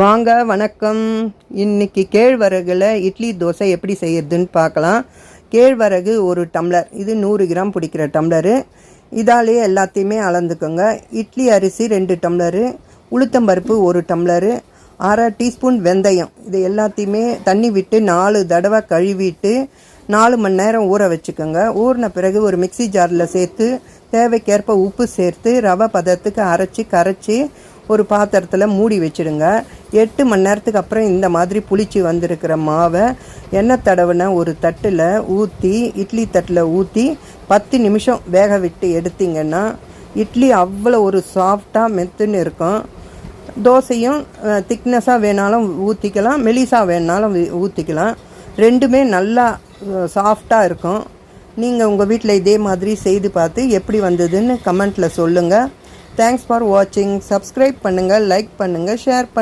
வாங்க வணக்கம். இன்னைக்கு கேழ்வரகுல இட்லி தோசை எப்படி செய்யறதுன்னு பார்க்கலாம். கேழ்வரகு ஒரு டம்ளர். இது நூறு கிராம் பிடிக்கிற டம்ளரு. இதாலேயே எல்லாத்தையுமே அளந்துக்கோங்க. இட்லி அரிசி ரெண்டு டம்ளரு. உளுத்தம்பருப்பு ஒரு டம்ளரு. அரை டீஸ்பூன் வெந்தயம். இது எல்லாத்தையுமே தண்ணி விட்டு நாலு தடவை கழுவிட்டு நாலு மணி நேரம் ஊற வச்சுக்கோங்க. ஊறின பிறகு ஒரு மிக்ஸி ஜாரில் சேர்த்து தேவைக்கேற்ப உப்பு சேர்த்து ரவை பதத்துக்கு அரைச்சி கரைச்சி ஒரு பாத்திரத்தில் மூடி வச்சிடுங்க. எட்டு மணி நேரத்துக்கு அப்புறம் இந்த மாதிரி புளிச்சு வந்திருக்கிற மாவை எண்ணெய் தடவின ஒரு தட்டில் ஊற்றி இட்லி தட்டில் ஊற்றி பத்து நிமிஷம் வேக விட்டு எடுத்தீங்கன்னா இட்லி அவ்வளோ ஒரு சாஃப்டாக மெத்துன்னு இருக்கும். தோசையும் திக்னஸாக வேணாலும் ஊற்றிக்கலாம் மெலிசாக வேணாலும் ஊற்றிக்கலாம் ரெண்டுமே நல்லா சாஃப்டாக இருக்கும். நீங்கள் உங்கள் வீட்டில் இதே மாதிரி செய்து பார்த்து எப்படி வந்ததுன்னு கமெண்ட்டில் சொல்லுங்கள் தேங்க்ஸ் ஃபார் வாட்சிங் சப்ஸ்கிரைப் பண்ணுங்கள் லைக் பண்ணுங்கள் ஷேர்